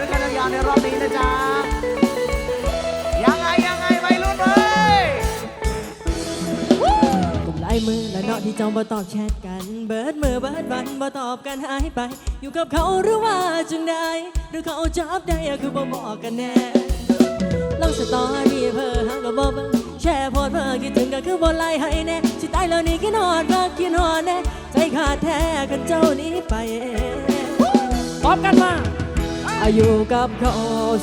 ด้วยกันยาวในรอบนี้นะจ๊ะ ยังไงยังไงไปรุ่นเลยกลุ่มล่ยมือและเนาะที่จ้งมาตอบแชทกัน เบิดมือเบิดวันมาตอบกันหายไป อยู่กับเขาหรือว่าจึงได้ หรือเขาจับได้อะคือบ่บอกกันแน่ลองสตอรี่เพ้อหาก็บ่เบิ่งแชร์โพสเพ้อคิดถึงก็คือบ่ไล่ให้แน่สิตายแล้วนี่กินหอดเพ้กินหอนแน่ใจขาดแท้กันเจ้านี้ไปพร้อมกันมา อายุกับเขา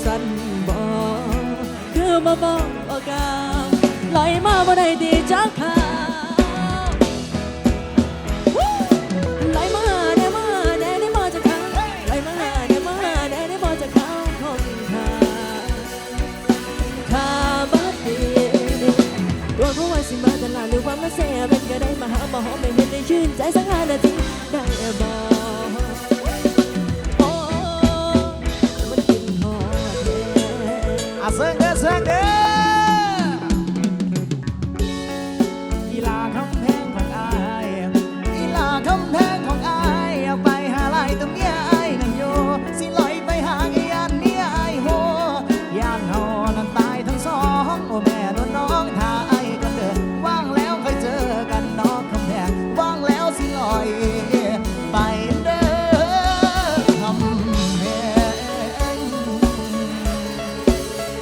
สั้นบ่คือมาบอกว่ากับลอยมาบ่ได้ดีจักข่าวลอยมาแน่มาแน่ได้มาจากเขาลอยมาแน่มาแน่ได้มาจากเขาของข้าข้าบัดดีตัวเขาว่าสิมาตลาดหรือว่ามาเสียเป็นก็ได้มาหามาหอมไม่เห็นได้ชื่นใจสักห้านาทีได้บอ้ ซิ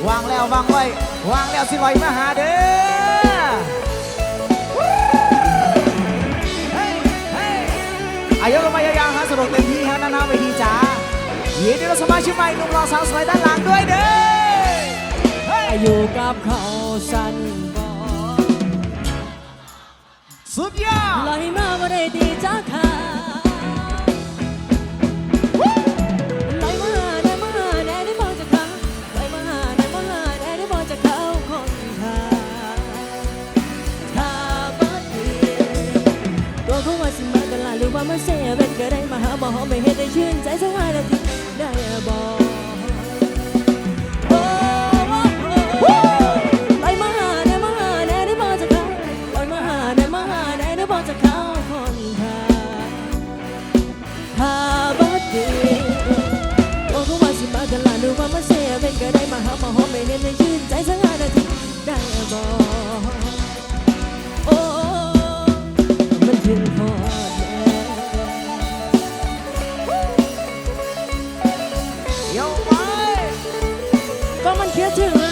วางแล้ววางไว้ วางแล้วสิลอยมาหาเด้อเฮ้ยเฮ้ยอายกลงมายาวๆฮะสนุกเต็มที่ฮะด้านหน้าเวทีจ้ายินดีต้อนรับสมาชิกใหม่หนุ่มรอสาวสวยด้านหลังด้วยเด้อเฮ้ยอายุกับเขาสั้นบ่สุดยอดลอยมาบ่ได้ดีจ้าค่ะ ว่ามันเสียเป็นก็ได้มาหาหมอไม่เห็นได้ชื่นใจสักวันละทีได้บอกกันลาดูว่ามาเสียเป็นก็ได้มาหาหมอไม่เห็นได้ชื่นใจสัก เพราะมันคิดถึง